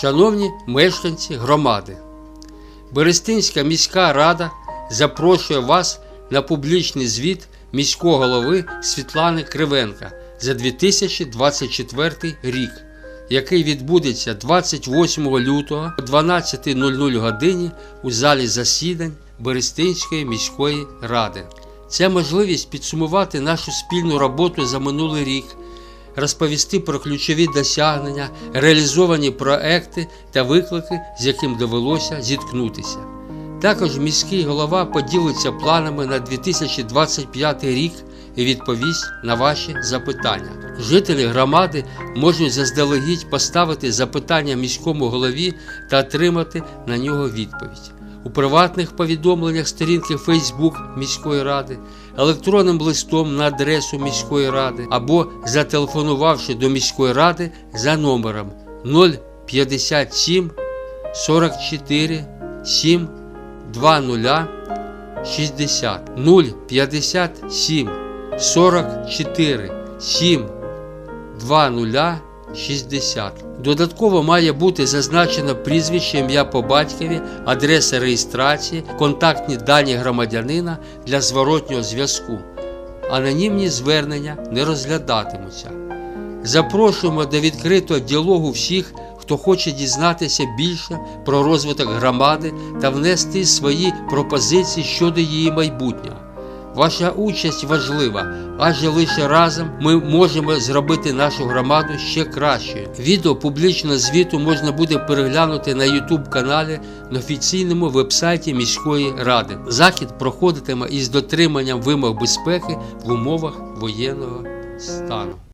Шановні мешканці громади, Берестинська міська рада запрошує вас на публічний звіт міського голови Світлани Кривенка за 2024 рік, який відбудеться 28 лютого о 12.00 годині у залі засідань Берестинської міської ради. Це можливість підсумувати нашу спільну роботу за минулий рік розповісти про ключові досягнення, реалізовані проекти та виклики, з яким довелося зіткнутися. Також міський голова поділиться планами на 2025 рік і відповість на ваші запитання. Жителі громади можуть заздалегідь поставити запитання міському голові та отримати на нього відповідь у приватних повідомленнях сторінки Facebook міської ради, електронним листом на адресу міської ради або зателефонувавши до міської ради за номером 057 44 7 20 60 057 44 7 20 60. Додатково має бути зазначено прізвище, ім'я по батькові, адреса реєстрації, контактні дані громадянина для зворотнього зв'язку. Анонімні звернення не розглядатимуться. Запрошуємо до відкритого діалогу всіх, хто хоче дізнатися більше про розвиток громади та внести свої пропозиції щодо її майбутнього. Ваша участь важлива, адже лише разом ми можемо зробити нашу громаду ще кращою. Відео публічного звіту можна буде переглянути на YouTube каналі на офіційному вебсайті міської ради. Захід проходитиме із дотриманням вимог безпеки в умовах воєнного стану.